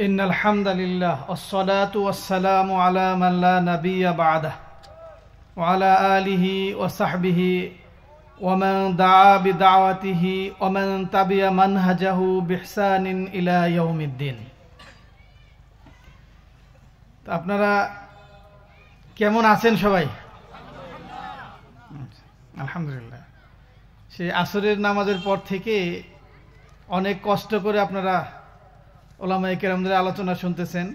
إن الحمد لله والصلاة والسلام على من لا نبي بعده وعلى آله وصحبه ومن دعا بدعوته ومن تبع منهجه بإحسان إلى يوم الدين তো আপনারা কেমন আছেন সবাই আলহামদুলিল্লাহ সেই আসরের নামাজের পর থেকে অনেক কষ্ট করে আপনারা কেরামদের আলোচনা শুনতেছেন।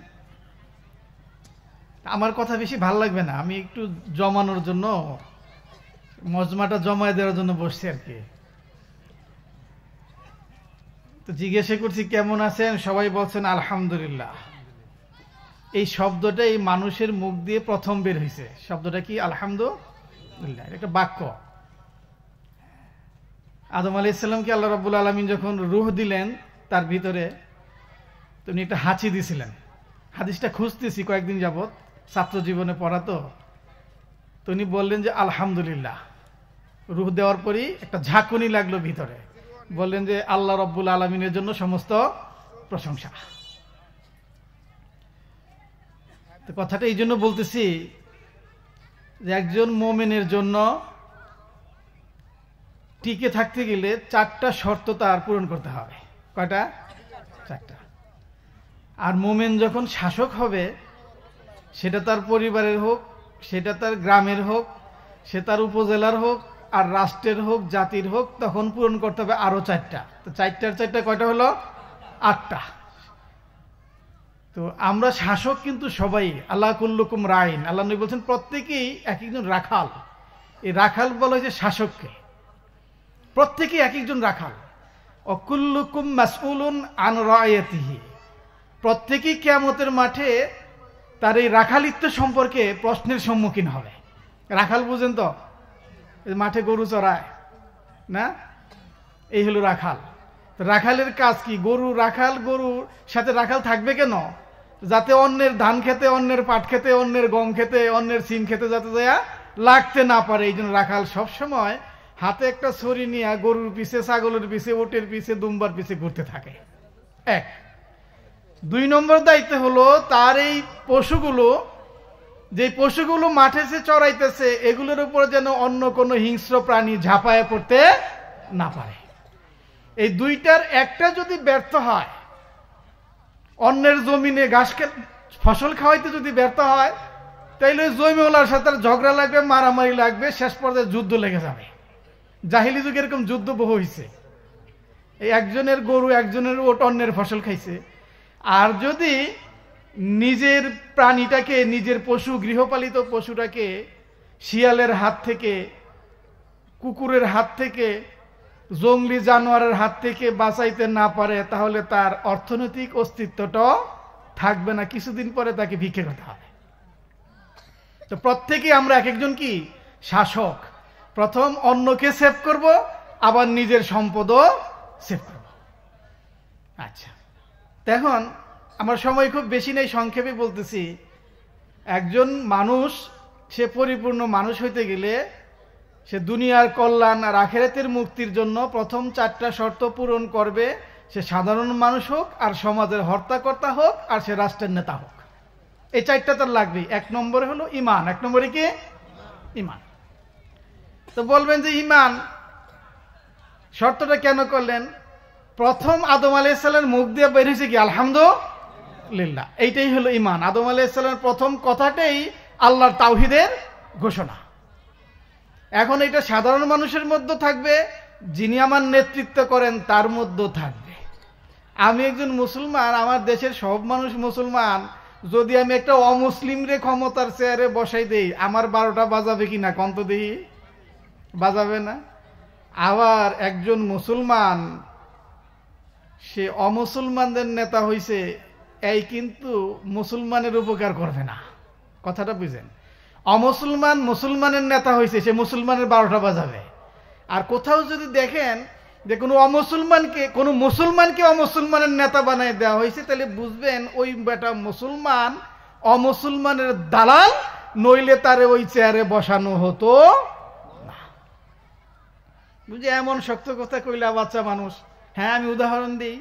আমার কথা বেশি ভালো লাগবে না, আমি একটু জমানোর জন্য, মজমাটা জমায় দেওয়ার জন্য বসছি আর কি। তো জিজ্ঞাসা করছি, কেমন আছেন? সবাই বলছেন, আলহামদুলিল্লাহ। এই শব্দটা এই মানুষের মুখ দিয়ে প্রথম বের হয়েছে। শব্দটা কি? আলহামদুলিল্লাহ একটা বাক্য। আদম আলি ইসলামকে আল্লাহ রব্বুল আলমিন যখন রুহ দিলেন, তার ভিতরে তিনি একটা হাঁচি দিছিলেন। হাদিসটা খুঁজতেছি কয়েকদিন যাবৎ, ছাত্র জীবনে পড়া তো। তিনি বললেন যে, আলহামদুলিল্লাহ। রুহ দেওয়ার পরই একটা ঝাঁকুনি লাগল ভিতরে। বললেন যে, আল্লাহ রব্বুল আলমিনের জন্য সমস্ত প্রশংসা। তো কথাটা এই জন্য বলতেছি যে, একজন মোমেনের জন্য টিকে থাকতে গেলে চারটা শর্ত তার পূরণ করতে হবে। কয়টা? চারটা। আর মোমেন যখন শাসক হবে, সেটা তার পরিবারের হোক, সেটা তার গ্রামের হোক, সে তার উপজেলার হোক, আর রাষ্ট্রের হোক, জাতির হোক, তখন পূরণ করতে হবে আরও চারটা। তো চারটার চারটা কয়টা হলো? আটটা। তো আমরা শাসক কিন্তু সবাই, আল্লাহ কুল্লুকুম রাইন। আল্লাহ নবী বলছেন, প্রত্যেকেই এক একজন রাখাল। এই রাখাল বলা হয়েছে শাসককে। প্রত্যেকেই এক একজন রাখাল। অকুল্লুকুম মাসউলুন আন রায়াতিহি প্রত্যেকেই কেয়ামতের মাঠে তার এই রাখালিত্ব সম্পর্কে প্রশ্নের সম্মুখীন হবে। রাখাল, বুঝেন তো? মাঠে গরু চড়ায়, না? এই হলো রাখাল। রাখালের কাজ কি? গরু রাখাল গরুর সাথে রাখাল থাকবে কেন? যাতে অন্যের ধান খেতে, অন্যের পাট খেতে, অন্যের গম খেতে, অন্যের সিম খেতে যাতে দেয়া লাগতে না পারে। এই জন্য রাখাল সবসময় হাতে একটা ছড়ি নিয়ে গরুর পিছে, ছাগলের পিছে, ওটের পিছে, দুম্বার পিছে ঘুরতে থাকে। এক। দুই নম্বর দায়িত্ব হলো তার এই পশুগুলো, যে পশুগুলো মাঠে সে চড়াইতেছে, এগুলোর উপর যেন অন্য কোনো হিংস্র প্রাণী ঝাঁপায় পড়তে না পারে। এই দুইটার একটা যদি ব্যর্থ হয়, অন্যের জমিনে ঘাস ফসল খাওয়াইতে যদি ব্যর্থ হয়, তাইলে জমিওয়ালার সাথে ঝগড়া লাগবে, মারামারি লাগবে, শেষ পর্যায়ে যুদ্ধ লেগে যাবে। জাহিলি যুগে এরকম যুদ্ধ বহু হয়েছে এই একজনের গরু, একজনের ওট, অন্যের ফসল খাইছে। আর যদি নিজের প্রাণীটাকে, নিজের পশু, গৃহপালিত পশুটাকে শিয়ালের হাত থেকে, কুকুরের হাত থেকে, জঙ্গলি জানোয়ারের হাত থেকে বাঁচাইতে না পারে, তাহলে তার অর্থনৈতিক অস্তিত্বটাও থাকবে না। কিছুদিন পরে তাকে ভিক্ষে করতে হবে। তো প্রত্যেকে আমরা এক একজন কি? শাসক। প্রথম অন্যকে সেভ করব, আবার নিজের সম্পদও সেভ করব। আচ্ছা। এখন আমার সময় খুব বেশি নেই, সংক্ষেপে বলতেছি। একজন মানুষ, সে পরিপূর্ণ মানুষ হইতে গেলে সে দুনিয়ার কল্যাণ আর আখেরাতের মুক্তির জন্য প্রথম চারটা শর্ত পূরণ করবে। সে সাধারণ মানুষ হোক, আর সমাজের হর্তাকর্তা হোক, আর সে রাষ্ট্রের নেতা হোক। এই চারটা তার লাগবেই। এক নম্বরে হলো ইমান, এক নম্বরে কি? ইমান। তো বলবেন যে ইমান, শর্তটা কেন করলেন? প্রথম আদম আলাইসাল্লামের মুখ দিয়ে বেরিয়েছে কি? আলহামদুলিল্লাহ। এইটাই হলো ইমান আদম আলাইসাল্লামের প্রথম কথাটাই আল্লাহর তাওহিদের ঘোষণা। এখন এটা সাধারণ মানুষের মধ্যে থাকবে, যিনি আমার নেতৃত্ব করেন তার মধ্যেও থাকবে। আমি একজন মুসলমান, আমার দেশের সব মানুষ মুসলমান, যদি আমি একটা অমুসলিম রে ক্ষমতার চেয়ারে বসাই দেই, আমার বারোটা বাজাবে কি না কন্ত দিই বাজাবে না। আবার একজন মুসলমান সে অমুসলমানদের নেতা হইছে, এই কিন্তু মুসলমানের উপকার করবে না। কথাটা বুঝেন। অমুসলমান মুসলমানের নেতা হয়েছে সে মুসলমানের বারোটা বাজাবে। আর কোথাও যদি দেখেন যে কোনো অমুসলমানকে, কোনো মুসলমানকে অমুসলমানের নেতা বানায় দেওয়া হয়েছে তাহলে বুঝবেন ওই বেটা মুসলমান অমুসলমানের দালাল, নইলে তারে ওই চেয়ারে বসানো হতো না। বুঝে এমন শক্ত কথা কইলা বাচ্চা মানুষ। হ্যাঁ আমি উদাহরণ দিই।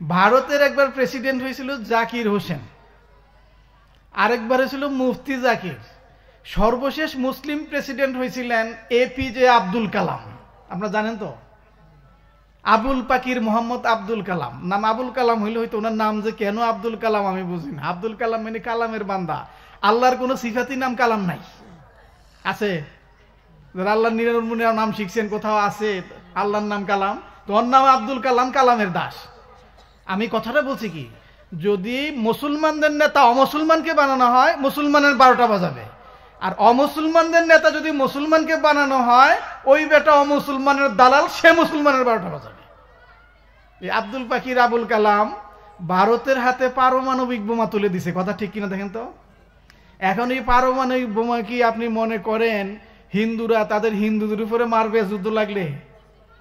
ভারতের একবার প্রেসিডেন্ট হয়েছিল জাকির হোসেন। আরেকবার হয়েছিল মুফতি জাকির। সর্বশেষ মুসলিম প্রেসিডেন্ট হয়েছিলেন এপিজে আব্দুল কালাম। আপনারা জানেন তো? আবুল পাকির মোহাম্মদ আব্দুল কালাম। নাম আবুল কালাম হইলে হয়তো ওনার নাম যে কেন আব্দুল কালাম আমি বুঝি না। আব্দুল কালাম মানে কালামের বান্দা। আল্লাহর কোনো সিফাতি নাম কালাম নাই। আছে? আল্লাহ নিরানব্বই নাম শিখছেন, কোথাও আছে আল্লাহর নাম কালাম? তোর নাম আব্দুল কালাম কালামের দাস। আমি কথাটা বলছি কি, যদি মুসলমানদের নেতা অমুসলমানকে বানানো হয়, মুসলমানের বারোটা বাজাবে। আর অমুসলমানদের নেতা যদি মুসলমানকে বানানো হয়, ওই বেটা অমুসলমানের দালাল, সে মুসলমানের বারোটা বাজাবে। এই আব্দুল পাকির আবুল কালাম ভারতের হাতে পারমাণবিক বোমা তুলে দিছে, কথা ঠিক কিনা দেখেন তো? এখন এই পারমাণবিক বোমা কি আপনি মনে করেন হিন্দুরা তাদের হিন্দুদের উপরে মারবে, যুদ্ধ লাগলে?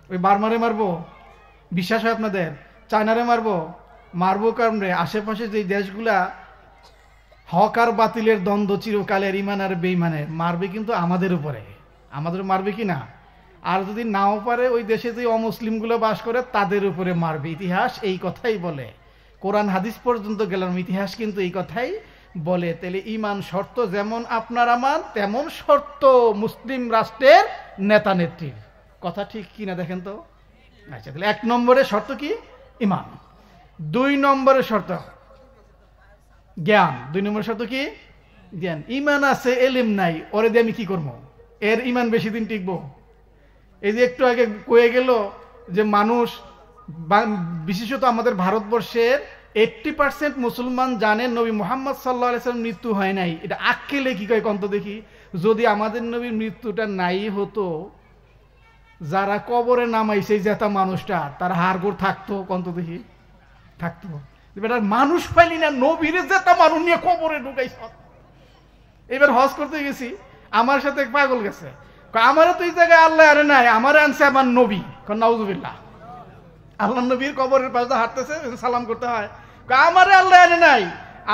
ওই বার্মারে মারবো? বিশ্বাস হয় আপনাদের? চায়নারে মারবো? মারবো কারণে আশেপাশে যে দেশগুলা হক আর বাতিলের দ্বন্দ্ব চিরকালের ইমান আর বেইমানের মারবে কিন্তু আমাদের উপরে। আমাদের মারবে কি না? আর যদি নাও পারে, ওই দেশে যে অমুসলিমগুলো বাস করে, তাদের উপরে মারবে। ইতিহাস এই কথাই বলে। কোরআন হাদিস পর্যন্ত গেলাম, ইতিহাস কিন্তু এই কথাই বলে। তাহলে ইমান শর্ত যেমন আপনার আমার, তেমন শর্ত মুসলিম রাষ্ট্রের নেতা নেত্রীর কথা ঠিক কি না দেখেন তো? আচ্ছা তাহলে এক নম্বরের শর্ত কি? ইমান। দুই নম্বরের শর্ত জ্ঞান। দুই নম্বর শর্ত কি? জ্ঞান। ইমান আছে, এলিম নাই, ওরে দিয়ে আমি কি করব? এর ইমান বেশি দিন টিকবো? এই যে একটু আগে কয়ে গেল যে মানুষ বিশেষত আমাদের ভারতবর্ষের এইটটি পার্সেন্ট মুসলমান জানেন নবী মোহাম্মদ সাল্লাহ আলাইসালাম মৃত্যু হয় নাই। এটা আক্কেলে কি কয় কন্ত দেখি। যদি আমাদের নবীর মৃত্যুটা নাই হতো যারা কবরে নামাইছে জেতা মানুষটা, তার হাড়গোড় থাকতো, কন্ত দেখি, থাকতো। এবার মানুষ পাইলি না, নবীরে জেতা মানুষ নিয়ে কবরে ঢুকাইছ। এবার হজ করতে গেছি, আমার সাথে পাগল গেছে। আমারও তো এই জায়গায় আল্লাহ আরে নাই, আমার আনছে আমার নবী। নাউজুবিল্লাহ। আল্লাহ নবীর কবরের পাশে হাঁটতেছে সালাম করতে হয়। আমারে আল্লাহ আরে নাই,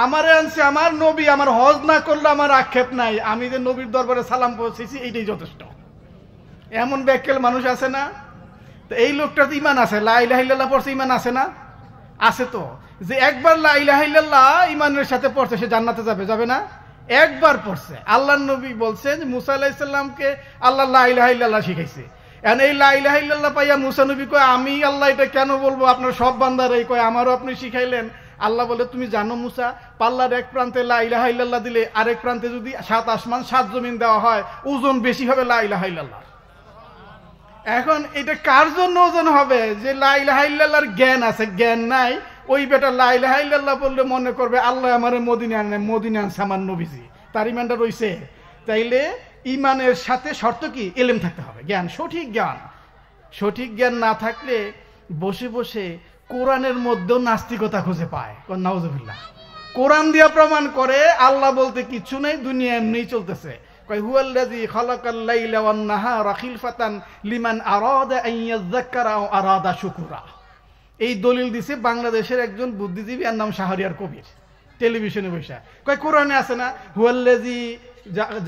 আমারে আনছে আমার নবী, আমার হজ না করলে আমার আক্ষেপ নাই। আমি যে নবীর দরবারে সালাম পৌঁছেছি, এইটাই যথেষ্ট। এমন ব্যাকেল মানুষ আছে না? তো এই লোকটার ইমান আছে লাইলাহিল্লাহ পড়ছে ইমান আছে না? আছে তো। যে একবার লাইলাহিল্লাহ ইমানের সাথে পড়ছে, সে জান্নাতে যাবে যাবে না? একবার পড়ছে। আল্লাহ নবী বলছেন, মুসা আলাহিসাল্লামকে আল্লাহ লাইলাহিল্লাহ শিখাইছে। এখন এই লাইলাহিল্লাহ পাইয়া মুসা নবী কয়, আমি আল্লাহ এটা কেন বলব? আপনার সব বান্দার এই কয়, আমারও আপনি শিখাইলেন। আল্লাহ বলে, তুমি জানো মুসা, পাল্লার এক প্রান্তে লাইলাহিল্লাহ দিলে আরেক প্রান্তে যদি সাত আসমান, সাত জমিন দেওয়া হয়, ওজন বেশি হবে লাইলাহিল্লাহ এখন এটা কার জন্য ওজন হবে? যে লাইলাহিল্লাহর জ্ঞান আছে, জ্ঞান নাই, ওই বেটা লাইলাহিল্লাহ বললে মনে করবে, আল্লাহ আমার মদিনা আনে মদিনা আনছে আমার নবীজি। তার ইমানটা রয়েছে তাইলে ইমানের সাথে শর্ত কি? এলেম থাকতে হবে। জ্ঞান, সঠিক জ্ঞান। সঠিক জ্ঞান না থাকলে বসে বসে কোরআনের মধ্যেও নাস্তিকতা খুঁজে পায়। নাউজুবিল্লাহ। কোরআন দিয়া প্রমাণ করে, আল্লাহ বলতে কিছু নেই, দুনিয়া এমনি চলতেছে। কয়, হুয়াল্লাযী খালাকাল লাইলা ওয়ান নাহারা খিলফাতান লিমান আরাদা আন শুকুরা। এই দলিল দিছে বাংলাদেশের একজন বুদ্ধিজীবী আর নাম শাহরিয়ার কবির, টেলিভিশনে বসে। কয়, কোরআনে আছে না? হুয়াল্লাযী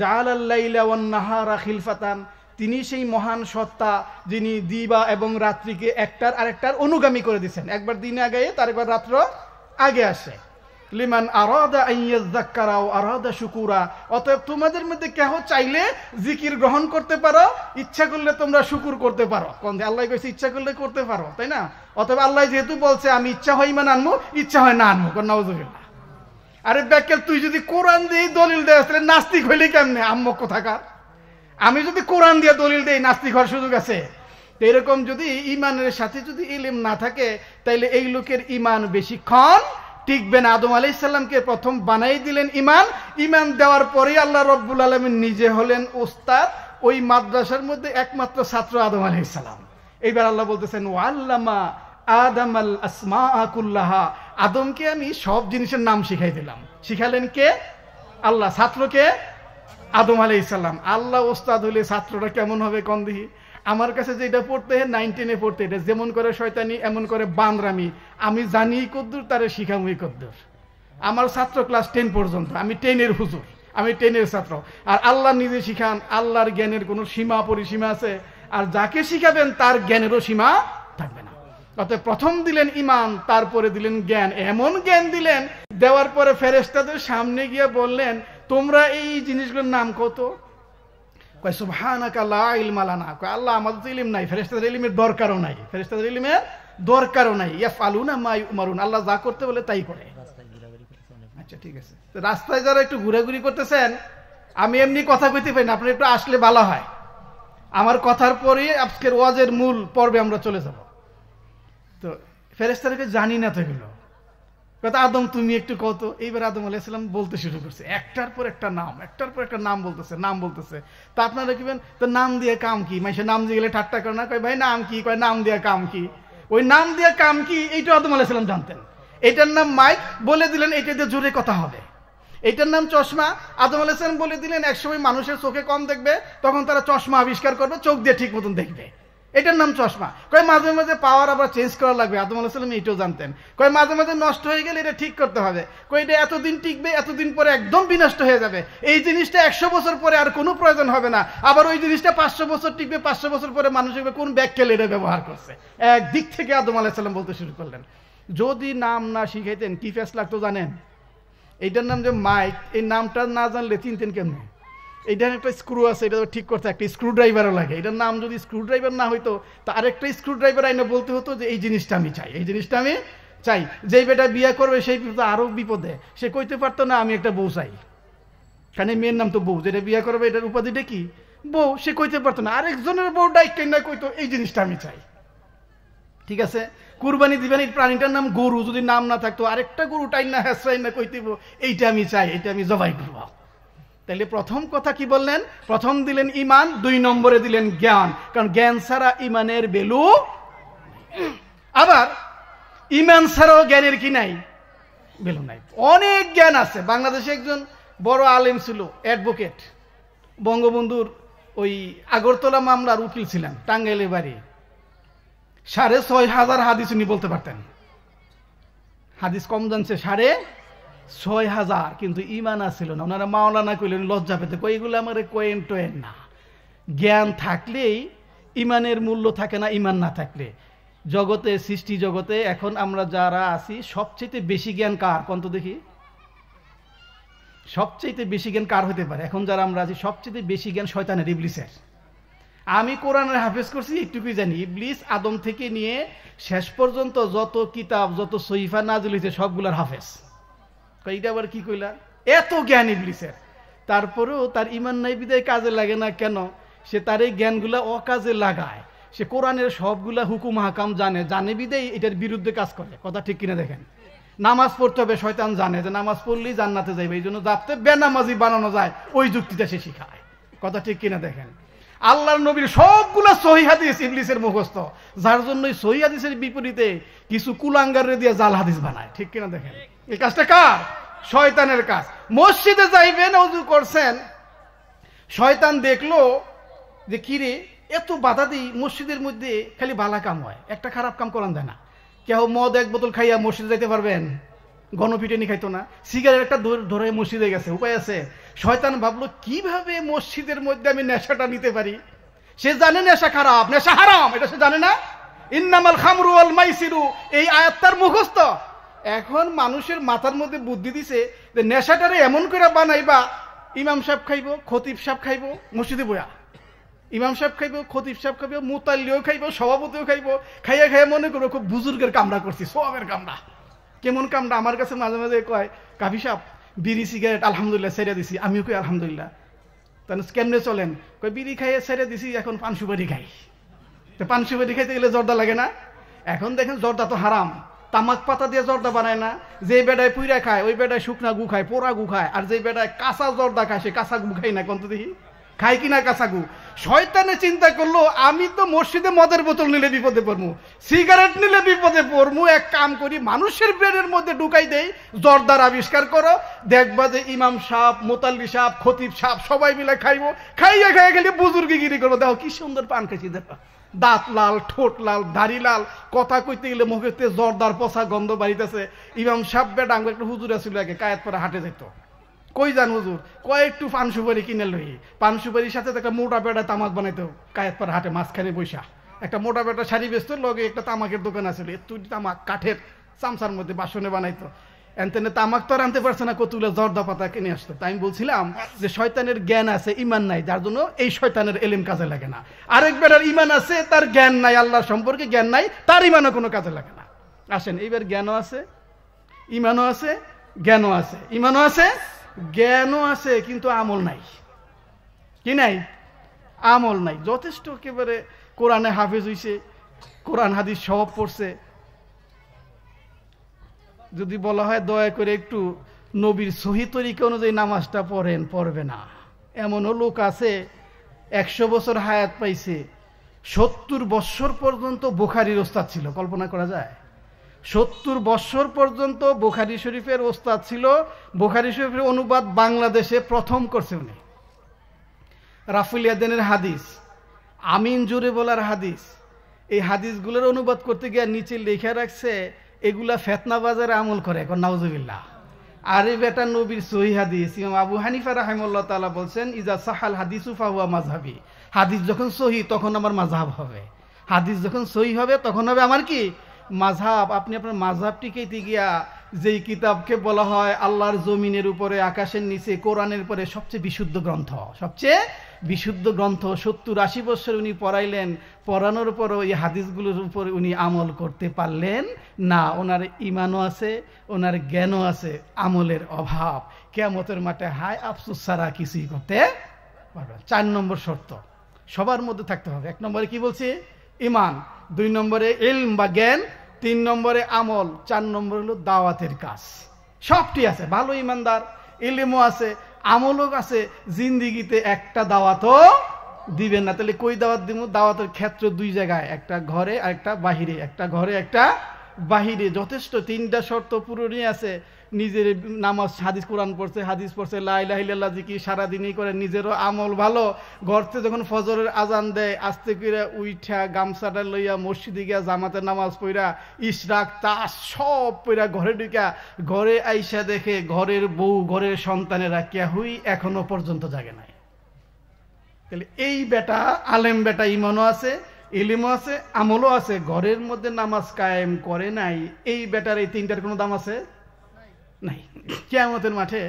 জাআলাল লাইলা ওয়ান নাহারা খিলফাতান, তিনি সেই মহান সত্তা যিনি দিবা এবং রাত্রিকে একটার আরেকটার অনুগামী করে দিচ্ছেন একবার দিনে আগে তার একবার রাত্র আগে আসে। লিমান আরাদা ও আরাদা শুকুরা। অতএব তোমাদের মধ্যে কেহ চাইলে জিকির গ্রহণ করতে পারো, ইচ্ছা করলে তোমরা শুকুর করতে পারো। কোন আল্লাহ কইছে ইচ্ছা করলে করতে পারো, তাই না? অতএব আল্লাহ যেহেতু বলছে, আমি ইচ্ছা হয় আনব ইচ্ছা হয় না আনব কোন আরে ব্যাকেল, তুই যদি কোরআন দিয়ে দলিল দেয় তাহলে নাস্তিক হইলে কেমনে? আম্মক কোথাকার? আমি যদি কোরআন দিয়ে দলিল দেই, নাস্তিক হওয়ার সুযোগ আছে? এরকম যদি ইমানের সাথে যদি ইলিম না থাকে, তাইলে এই লোকের ইমান বেশিক্ষণ টিকবেন আদম আলি ইসাল্লামকে প্রথম বানাই দিলেন ইমান ইমান দেওয়ার পরেই আল্লাহ রব্বুল আলমিন নিজে হলেন ওস্তাদ ওই মাদ্রাসার মধ্যে একমাত্র ছাত্র আদম আলি ইসাল্লাম এইবার আল্লাহ বলতেছেন ও আল্লামা আদম আল আসমা আকুল্লাহা আদমকে আমি সব জিনিসের নাম শিখাই দিলাম। শিখালেন কে? আল্লাহ। ছাত্রকে আদম আলি ইসাল্লাম আল্লাহ ওস্তাদ হলে ছাত্রটা কেমন হবে কন দিহি আমার কাছে যেটা পড়তে নাইন টেনে পড়তে এটা যেমন করে শয়তানি, এমন করে বান্দরামি আমি জানি কদ্দুর, তারে শিখামুই কদ্দুর। আমার ছাত্র ক্লাস টেন পর্যন্ত। আমি টেনের হুজুর। আমি টেনের ছাত্র। আর আল্লাহ নিজে শিখান, আল্লাহর জ্ঞানের কোনো সীমা পরিসীমা আছে। আর যাকে শিখাবেন, তার জ্ঞানেরও সীমা থাকবে না। অর্থাৎ প্রথম দিলেন ইমান, তারপরে দিলেন জ্ঞান। এমন জ্ঞান দিলেন, দেওয়ার পরে ফেরেস্তাদের সামনে গিয়ে বললেন, তোমরা এই জিনিসগুলোর নাম কত? কয়, সুবহানাকা, লা ইলমা লানা। কয়, আল্লাহ আমাদের তো ইলিম নাই, ফেরেশতাদের ইলিমের দরকারও নাই, ফেরেশতাদের ইলিমের দরকারও নাই। ইয়াফআলুনা মা ইউমারুন, আল্লাহ যা করতে বলে তাই করে। আচ্ছা ঠিক আছে। রাস্তায় যারা একটু ঘোরাঘুরি করতেছেন, আমি এমনি কথা কইতে পারি না আপনি একটু আসলে ভালো হয়। আমার কথার পরে আজকের ওয়াজের মূল পর্বে আমরা চলে যাব। তো ফেরেস্তারকে জানি না তো এগুলো। কথা আদম, তুমি একটু কত এইবার আদম আলাইসালাম বলতে শুরু করছে। একটার পর একটা নাম, একটার পর একটা নাম বলতেছে নাম বলতেছে। তা আপনারা কিবেন তো নাম দিয়ে কাম কি? মাইসে নাম দিয়ে গেলে ঠাট্টা করে না? কয়, ভাই, নাম কি? কয়, নাম দিয়ে কাম কি? ওই নাম দিয়ে কাম কি? এইটা আদম আলাইসালাম জানতেন। এটার নাম মাইক, বলে দিলেন, এটা দিয়ে জোরে কথা হবে। এটার নাম চশমা, আদম আলাইসালাম বলে দিলেন, একসময় মানুষের চোখে কম দেখবে, তখন তারা চশমা আবিষ্কার করবে, চোখ দিয়ে ঠিক মতন দেখবে। এটার নাম চশমা। কয় মাঝে মাঝে পাওয়ার আবার চেঞ্জ করা লাগবে, আদম আলাইসালাম এটাও জানতেন। কয় মাঝে মাঝে নষ্ট হয়ে গেলে এটা ঠিক করতে হবে। কয় এটা এতদিন টিকবে, এতদিন পরে একদম বিনষ্ট হয়ে যাবে। এই জিনিসটা একশো বছর পরে আর কোনো প্রয়োজন হবে না। আবার ওই জিনিসটা পাঁচশো বছর টিকবে, পাঁচশো বছর পরে মানুষ কোন ব্যাগ খেলে এটা ব্যবহার করছে। এক দিক থেকে আদম আলাইসাল্লাম বলতে শুরু করলেন। যদি নাম না শিখাইতেন, কি ফেস লাগতো জানেন? এইটার নাম যে মাইক, এই নামটা না জানলে চিনতেন কেমনে? এইটার একটা স্ক্রু আছে, এটা ঠিক করতে একটা স্ক্রু ড্রাইভারও লাগে। এটার নাম যদি স্ক্রু ড্রাইভার না হইতো, তা আরেকটা স্ক্রু ড্রাইভার আইনে বলতে হতো যে, এই জিনিসটা আমি চাই, এই জিনিসটা আমি চাই। যেই বেটা বিয়ে করবে, সেই আরও বিপদে। সে কইতে পারতো না, আমি একটা বউ চাই। কারণ মেয়ের নাম তো বউ, যেটা বিয়ে করবে, এটার উপাধিটা কি? বউ, সে কইতে পারতো না। আরেকজনের বউ ডাইক না কইতো, এই জিনিসটা আমি চাই। ঠিক আছে? কুরবানি দিবেন, এই প্রাণীটার নাম গরু, যদি নাম না থাকতো, আরেকটা গরু টাইন না হ্যাঁ না এইটা আমি চাই, এইটা আমি জবাই করব। তাহলে প্রথম কথা কি বললেন? প্রথম দিলেন ইমান, দুই নম্বরে দিলেন জ্ঞান। কারণ জ্ঞান ছাড়া ইমানের বেলু আবার ইমান ছাড়াও জ্ঞানের কি নাই? বেলু নাই। অনেক জ্ঞান আছে। বাংলাদেশে একজন বড় আলেম ছিল, অ্যাডভোকেট। বঙ্গবন্ধুর ওই আগরতলা মামলার উকিল ছিলেন, টাঙ্গাইলে বাড়ি। সাড়ে ছয় হাজার হাদিস উনি বলতে পারতেন। হাদিস কম জানছে, সাড়ে ছয় হাজার, কিন্তু ইমান আসছিল না। ওনারা মাওলানা কইলেন, লজ্জা পেতে। কই এগুলো আমার কোয়েন টোয়েন না। জ্ঞান থাকলেই ইমানের মূল্য থাকে না, ইমান না থাকলে। জগতে, সৃষ্টি জগতে এখন আমরা যারা আছি, সবচেয়ে বেশি জ্ঞান কার? কন্ত দেখি? সবচেয়ে বেশি জ্ঞান কার হতে পারে? এখন যারা আমরা আছি, সবচেয়ে বেশি জ্ঞান শয়তানের, ইবলিসের। আমি কোরআনের হাফেজ করছি, একটুকুই জানি। ইবলিস আদম থেকে নিয়ে শেষ পর্যন্ত যত কিতাব, যত সহিফা নাজিল হয়েছে সবগুলার হাফেজ। এইটা আবার কি কইলা? এত জ্ঞান ইবলিসের তারপরেও তার ইমান নাই বিদায় কাজে লাগে না কেন? সে তার এই জ্ঞানগুলা অকাজে লাগায়। সে কোরআনের সবগুলা হুকুম হাকাম জানে। জানে বিদায় এটার বিরুদ্ধে কাজ করে। কথা ঠিক কিনা দেখেন? নামাজ পড়তে হবে, শয়তান জানে যে নামাজ পড়লেই জান্নাতে যাইবে। এই জন্য যাতে বেনামাজি বানানো যায়, ওই যুক্তিটা সে শিখায়। কথা ঠিক কিনা দেখেন? আল্লাহর নবীর সবগুলো সহি হাদিস ইবলিসের মুখস্থ। যার জন্য সহি হাদিসের বিপরীতে কিছু কুলাঙ্গারে দিয়ে জাল হাদিস বানায়। ঠিক কিনা দেখেন? এই কাজটা কার? শয়তানের কাজ। মসজিদে যাইবেন অজু করছেন। শয়তান দেখল যে কিরে এত বাধা দিই মসজিদের মধ্যে, খালি বালা কাম হয়। একটা খারাপ কাম করান যায় না। কেউ মদ এক বোতল খাইয়া মসজিদে যাইতে পারবেন? গণপিটেনি খাইতো না। সিগারেট একটা ধরে মসজিদে গেছে, উপায় আছে? শয়তান ভাবলো, কীভাবে মসজিদের মধ্যে আমি নেশাটা নিতে পারি? সে জানে নেশা খারাপ, নেশা হারাম, এটা সে জানে না? ইন্নামাল খামরু আল মাইসিরু, এই আয়াত্তার মুখস্থ। এখন মানুষের মাথার মধ্যে বুদ্ধি দিছে যে নেশাটারে এমন করে বানাইবা, ইমাম সাহেব খাইব, খতিব সাহেব খাইব, মসজিদে বয়া। ইমাম সাহেব খাইব, খতিব সাহেব খাইব, মুতাল্লিও খাইব, সভাপতিও খাইব, খাইয়া খাইয়া মনে করব খুব বুজুর্গের কামড়া করছি, সবের কামড়া। কেমন কামটা আমার কাছে মাঝে মাঝে কয়, কাফি সাপ বিড়ি, সিগারেট আলহামদুলিল্লাহ ছেড়ে দিছি। আমিও কই, আলহামদুলিল্লাহ। তাহলে কেমনে চলেন? কই বিড়ি খাইয়ে ছেড়ে দিছি, এখন পান সুপারি খাই। তো পান সুপারি খাইতে গেলে জর্দা লাগে না? এখন দেখেন জর্দা তো হারাম। তামাক পাতা দিয়ে জর্দা বানায় না। যে বেডায় পুইরা খায়, ওই বেডায় শুকনা গু খায়, পোড়া গু খায়, আর যে বেডায় কাঁচা জর্দা খায়, সে কাঁচা গু খাই না কন্ত দেখি? খায় কিনা কাঁচা গু? শয়তানে চিন্তা করল, আমি তো মসজিদে মদের বোতল নিলে বিপদে পড়মু, সিগারেট নিলে বিপদে পড়মু, এক কাম করি, মানুষের ব্রেনের মধ্যে ঢুকাই দেই, জর্দার আবিষ্কার করো, দেখবা যে ইমাম সাপ মোতাল্লি সাপ খতিব সাপ সবাই মিলে খাইবো, খাইয়া খাইয়া গেলে বুজুর্গিগিরি করব। দেখো কি সুন্দর পান খাইছি, দেখো। দাঁত লাল, ঠোঁট লাল, দাড়ি লাল, কথা কইতে গেলে মুখেতে জর্দার পচা গন্ধ বাড়িতেছে। ইমাম সাপ বেটা আঙ্গুল একটা হুজুর ছিল আগে, কায়াত পরে হাটে যেত কই যান হুজুর? কয় একটু পান সুপারি কিনে লই। পান সুপারির সাথে একটা মোটা বেড়া তামাক বানাইতো কায়াত পর হাটে, মাঝখানে বৈশা একটা মোটা বেটা শাড়ি বেচতো, লগে একটা তামাকের দোকান আছিল। তুই তামাক কাঠের চামচার মধ্যে বাসনে বানাইতো। এনতেনে তামাক তো আর আনতে পারছে না কতুলে জর্দা পাতা কিনে আসতো তাই আমি বলছিলাম যে শয়তানের জ্ঞান আছে, ইমান নাই, যার জন্য এই শয়তানের এলিম কাজে লাগে না। আরেক বেটার ইমান আছে, তার জ্ঞান নাই আল্লাহ সম্পর্কে জ্ঞান নাই, তার ইমানও কোনো কাজে লাগে না। আসেন, এইবার জ্ঞানও আছে, ইমানও আছে, জ্ঞানও আছে। ইমানও আছে, জ্ঞানও আছে, কিন্তু আমল নাই। কি নাই? আমল নাই। যথেষ্ট একেবারে কোরআনে হাফেজ হইছে, কোরআন হাদিস সব পড়ছে যদি বলা হয় দয়া করে একটু নবীর সহি তরিকা অনুযায়ী নামাজটা পড়েন, পড়বে না। এমনও লোক আছে, একশো বছর হায়াত পাইছে, সত্তর বৎসর পর্যন্ত বোখারির ওস্তাদ ছিল, কল্পনা করা যায়। সত্তর বৎসর পর্যন্ত বোখারি শরীফের ওস্তাদ ছিল, বোখারি শরীফের অনুবাদ বাংলাদেশে প্রথম করছে উনি। রাফুল ইয়াদেনের হাদিস, আমিন জুড়ে বলার হাদিস। এই হাদিসগুলোর অনুবাদ করতে গিয়ে নিচে লেখা রাখছে এগুলা ফেতনা বাজারে আমল করে, এখন নাউজুবিল্লাহ। আরে বেটা নবীর সহি হাদিস, ইমাম আবু হানিফা রাহিমুল্লাহ তাআলা বলছেন, ইজা সাহাল হাদিসু ফাহুয়া মাযহাবি। হাদিস যখন সহি, তখন আমার মাযহাব হবে। হাদিস যখন সহি হবে, তখন হবে আমার কি? মাঝহাব আপনি আপনার মাঝহাবটিকে গিয়া যেই কিতাবকে বলা হয়, আল্লাহর জমিনের উপরে, আকাশের নিচে, কোরআনের উপরে সবচেয়ে বিশুদ্ধ গ্রন্থ, সবচেয়ে বিশুদ্ধ গ্রন্থ, সত্তর আশি বছর উনি পড়াইলেন, পড়ানোর পরও এই হাদিসগুলোর উপর উনি আমল করতে পারলেন না। ওনার ইমানও আছে, ওনার জ্ঞানও আছে, আমলের অভাব। কেমতের মাঠে হায় আফসুস ছাড়া কিছুই করতে পারবে চার নম্বর শর্ত, সবার মধ্যে থাকতে হবে। এক নম্বরে কি বলছে? ইমান। দুই নম্বরে ইলম বা জ্ঞান। তিন নম্বরে আমল। চার নম্বর হলো দাওয়াতের কাজ। সবটি আছে, ভালো ইমানদার, ইলিমও আছে আমলও আছে, জিন্দিগিতে একটা দাওয়াতও দিবেন না। তাহলে কই দাওয়াত দিব দাওয়াতের ক্ষেত্র দুই জায়গায়, একটা ঘরে আর একটা বাহিরে। একটা ঘরে, একটা বাহিরে। যথেষ্ট তিনটা শর্ত পূরণই আছে। নিজের নামাজ, হাদিস কোরআন পড়ছে, হাদিস পড়ছে লাইলাহিল্লাহ জিকি সারাদিনই করে, নিজেরও আমল ভালো। ঘরতে যখন ফজরের আজান দেয়, আস্তে করে উইঠা গামছাটা লইয়া মসজিদে গিয়া জামাতের নামাজ পড়া, ইশরাক, তাস সব পড়া ঘরে ঢুকা, ঘরে আইসা দেখে ঘরের বউ, ঘরের সন্তানেরা কেহুই এখনও পর্যন্ত জাগে নাই। তাহলে এই বেটা, আলেম বেটা ইমানও আছে, ইলিমও আছে, আমলও আছে, ঘরের মধ্যে নামাজ কায়েম করে নাই, এই বেটার এই তিনটার কোনো দাম আছে? নাই। কেয়ামতের মাঠে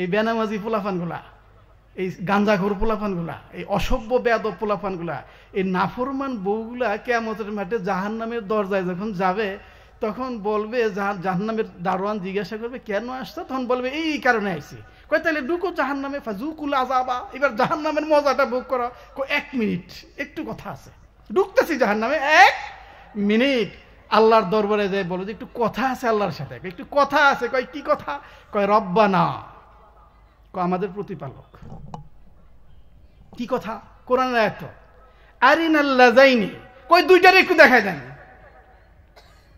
এই বেনামাজি পোলাফানগুলা এই গাঞ্জাখোর পোলাফানগুলা এই অসভ্য বেদ পোলাফানগুলা এই নাফরমান বউগুলা কেয়ামতের মাঠে জাহান নামের দরজায় যখন যাবে, তখন বলবে জাহান নামের দারোয়ান জিজ্ঞাসা করবে, কেন আসছো? তখন বলবে, এই কারণে আইসি কয় তাহলে ঢুকো জাহান নামে ফাজুকুল আজাবা এবার জাহান নামের মজাটা বুক করো। এক মিনিট, একটু কথা আছে। ঢুকতেছি জাহান নামে এক মিনিট। আল্লাহর দরবারে যায় বলো যে একটু কথা আছে আল্লাহর সাথে। একটু কথা আছে। কয়, কি কথা? কয় রব্বা না কয়, আমাদের প্রতিপালক। কি কথা? কোরআন এত আরিন আল্লাহ যাইনি কই দুইটার একটু দেখায় দেন।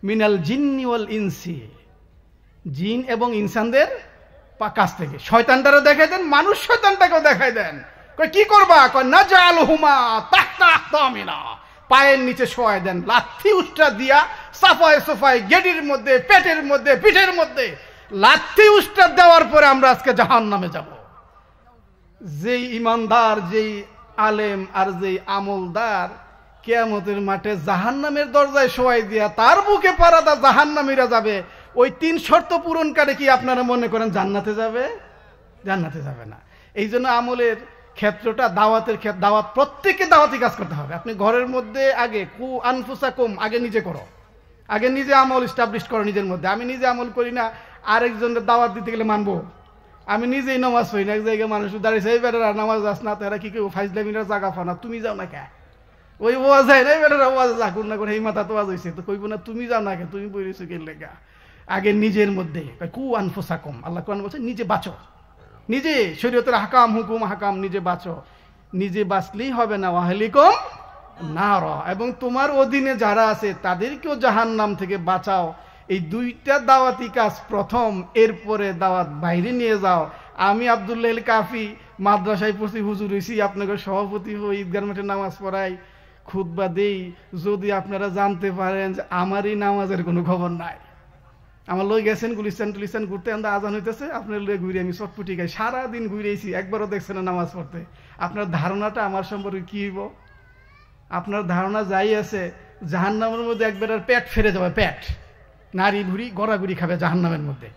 মিনাল জিন্নি ওয়াল ইনসি। জিন এবং ইনসানদের কাছ থেকে। শয়তানটারও দেখাই দেন, মানুষ শয়তানটাকেও দেখাই দেন। কই কি করবা? কয় না জাল হুমা তাহতা আখতামিনা। পায়ের নিচে শোয়াই দেন। লাথি উষ্টা দিয়া সাফায় সোফায় গেডির মধ্যে, পেটের মধ্যে, পিঠের মধ্যে লাথি উষ্টা দেওয়ার পরে আমরা আজকে জাহান নামে যাব। যেই ইমানদার, যেই আলেম আর যেই আমলদার কেয়ামতের মাঠে জাহান নামের দরজায় শোয়াই দিয়া তার বুকে পারাদা জাহান নামীরা যাবে, ওই তিন শর্ত পূরণকারী কি আপনারা মনে করেন জান্নাতে যাবে? জান্নাতে যাবে না। এই জন্য আমলের ক্ষেত্রটা দাওয়াতের দাওয়াত প্রত্যেককে দাওয়াতি কাজ করতে হবে। আপনি ঘরের মধ্যে আগে কু আনফুসা কম আগে নিজে করো। আগে নিজে আমল স্টাবলিশ করো নিজের মধ্যে। আমি নিজে আমল করি না, আরেকজনের দাওয়াত দিতে গেলে মানবো। আমি নিজেই নামাজ পড়ি না, এক জায়গায় মানুষ দাঁড়িয়েছে এই বেটারা, নামাজ আস না, তারা কি কেউ ফাইজলামিনার জাগা ফা না, তুমি যাও না কে? ওই ওয়াজ হয় না বেটারা, ওয়াজ জাকুর না করে, এই মাথা তো ওয়াজ হয়েছে তো কইব না, তুমি যাও না কে, তুমি বলেছ কে লেখা আগে নিজের মধ্যে কু আনফোসা কম আল্লাহ কোরআন বলছে, নিজে বাঁচো। নিজে শরীয়তের হাকাম, হুকুম, হাকাম নিজে বাঁচো। নিজে বাঁচলেই হবে না। ওয়াহলিকম না র এবং তোমার অধীনে যারা আছে, তাদেরকেও জাহান নাম থেকে বাঁচাও। এই দুইটা দাওয়াতি কাজ প্রথম, এরপরে দাওয়াত বাইরে নিয়ে যাও। আমি আবদুল্লাহ কাফি, মাদ্রাসায় পড়ছি, হুজুর হয়েছি আপনাকে সভাপতি হই ঈদগার মাঠে নামাজ পড়াই। খুদবা দেই। যদি আপনারা জানতে পারেন যে আমারই নামাজের কোনো খবর নাই। আমার লই গেছেন গুলিস্তান টুলিস্তান ঘুরতে আমরা আজান হইতেছে, আপনার লই ঘুরে আমি চটপুটি গাই সারাদিন ঘুরেছি, একবারও দেখছেন না নামাজ পড়তে। আপনার ধারণাটা আমার সম্পর্কে কি হইব? আপনার ধারণা যাই আছে, জাহান্নামের মধ্যে একবার আর পেট ফেরে যাবে, পেট। নারী ভুড়ি গড়াগুড়ি খাবে জাহান্নামের মধ্যে।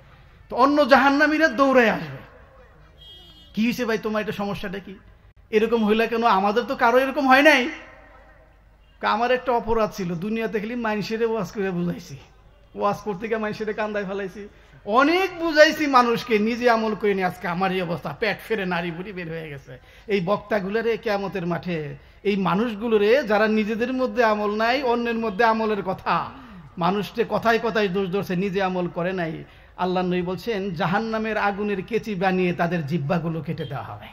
তো অন্য জাহান্নামীরা দৌড়ে আসবে। কি হয়েছে ভাই তোমার এটা সমস্যাটা কি? এরকম হইলে কেন? আমাদের তো কারও এরকম হয় নাই। আমার একটা অপরাধ ছিল, দুনিয়াতে খালি মানুষের ওয়াজ করে বুঝাইছি। ওয়াজ করতে গিয়ে মানুষের কান্দায় ফেলাইছি। অনেক বুঝাইছি মানুষকে, নিজে আমল করে নিয়ে আজকে আমার এই অবস্থা। পেট ফেরে নারী বুড়ি বের হয়ে গেছে। এই বক্তাগুলোরে কেমতের মাঠে, এই মানুষগুলোরে যারা নিজেদের মধ্যে আমল নাই, অন্যের মধ্যে আমলের কথা। মানুষকে কথায় কথায় দোষ ধরছে, নিজে আমল করে নাই। আল্লাহ নই বলছেন জাহান নামের আগুনের কেচি বানিয়ে তাদের জিব্বাগুলো কেটে দেওয়া হবে।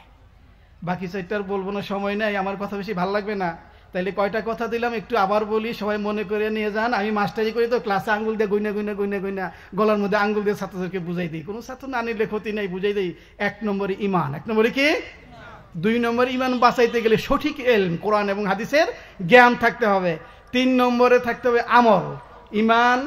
বাকি চারটার বলব না, সময় নাই, আমার কথা বেশি ভালো লাগবে না। তাইলে কয়টা কথা দিলাম, একটু আবার বলি, সবাই মনে করে নিয়ে যান। আমি মাস্টারি করি তো, ক্লাসে আঙ্গুল দিয়ে গইনা গইনা গইনা গইনা গলার মধ্যে আঙ্গুল দিয়ে ছাত্রদেরকে বুঝাই দিই। কোনো ছাত্র না নিলে ক্ষতি নেই, বুঝাই দিই, এক নম্বরে ইমান। এক নম্বরে কি? দুই নম্বর ইমান বাঁচাইতে গেলে সঠিক এলম, কোরআন এবং হাদিসের জ্ঞান থাকতে হবে। তিন নম্বরে থাকতে হবে আমল। ইমান,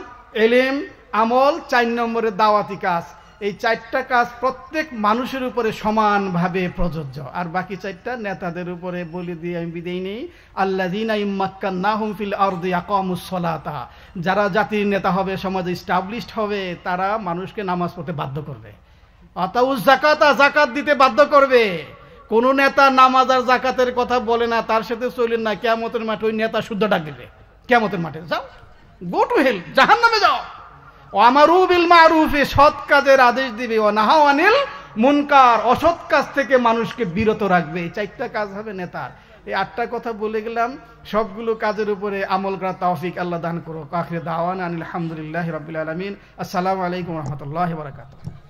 এলেম, আমল, চার নম্বরে দাওয়াতি কাজ। এই চারটা কাজ প্রত্যেক মানুষের উপরে সমানভাবে প্রযোজ্য। আর বাকি চারটা নেতাদের উপরে বলে দিয়ে আমি বিদেই নেই। আল্লাহ ফিল আরদিয়াকমুসলাতা যারা জাতির নেতা হবে, সমাজে স্টাবলিশড হবে, তারা মানুষকে নামাজ পড়তে বাধ্য করবে। আতাউজ জাকাতা জাকাত দিতে বাধ্য করবে। কোন নেতা নামাজ আর জাকাতের কথা বলে না, তার সাথে চলেন না কেমতের মাঠে ওই নেতা শুদ্ধ ডাক দিবে। কেমতের মাঠে যাও। গো টু হেল জাহান নামে যাও। আমারু বিল মারুফে, সৎ কাজের আদেশ দিবে। ও নাহাও আনিল মুনকার, অসৎ কাজ থেকে মানুষকে বিরত রাখবে। এই চারটা কাজ হবে নেতার। এই আটটা কথা বলে গেলাম। সবগুলো কাজের উপরে আমল করা তৌফিক আল্লাহ দান করো কাখরে দাওয়ান আনিল আলহামদুলিল্লাহ রবিল আলমিন। আসসালামু আলাইকুম রহমতুল্লাহ বারকাতুহ।